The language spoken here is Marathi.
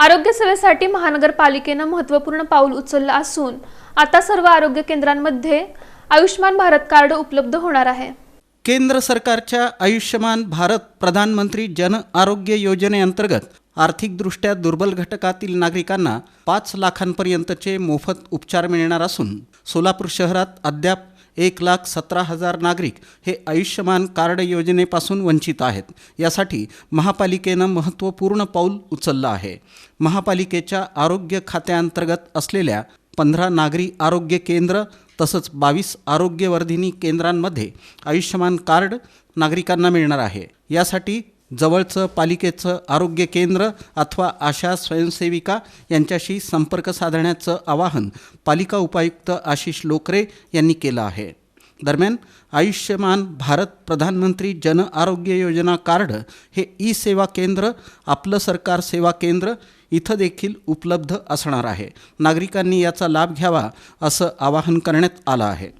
आरोग्य सेवेसाठी महानगरपालिकेनं महत्त्वपूर्ण पाऊल उचललं असून आता सर्व आरोग्य केंद्रांमध्ये आयुष्यमान भारत कार्ड उपलब्ध होणार आहे. केंद्र सरकारच्या आयुष्यमान भारत प्रधानमंत्री जन आरोग्य योजनेअंतर्गत आर्थिकदृष्ट्या दुर्बल घटकातील नागरिकांना पाच लाखांपर्यंतचे मोफत उपचार मिळणार असून सोलापूर शहरात अद्याप एक लाख सतरा हजार नागरिक हे आयुष्यमान कार्ड योजनेपासून वंचित आहेत. यासाठी महापालिकेनं महत्त्वपूर्ण पाऊल उचललं आहे. महापालिकेच्या आरोग्य खात्याअंतर्गत असलेल्या पंधरा नागरी आरोग्य केंद्र तसंच बावीस आरोग्यवर्धिनी केंद्रांमध्ये आयुष्यमान कार्ड नागरिकांना मिळणार आहे. यासाठी जवळचं पालिकेचं आरोग्य केंद्र अथवा आशा स्वयंसेविका यांच्याशी संपर्क साधण्याचं आवाहन पालिका उपायुक्त आशिष लोकरे यांनी केलं आहे. दरम्यान आयुष्यमान भारत प्रधानमंत्री जन आरोग्य योजना कार्ड हे ई सेवा केंद्र आपलं सरकार सेवा केंद्र इथं देखील उपलब्ध असणार आहे. नागरिकांनी याचा लाभ घ्यावा असं आवाहन करण्यात आलं आहे.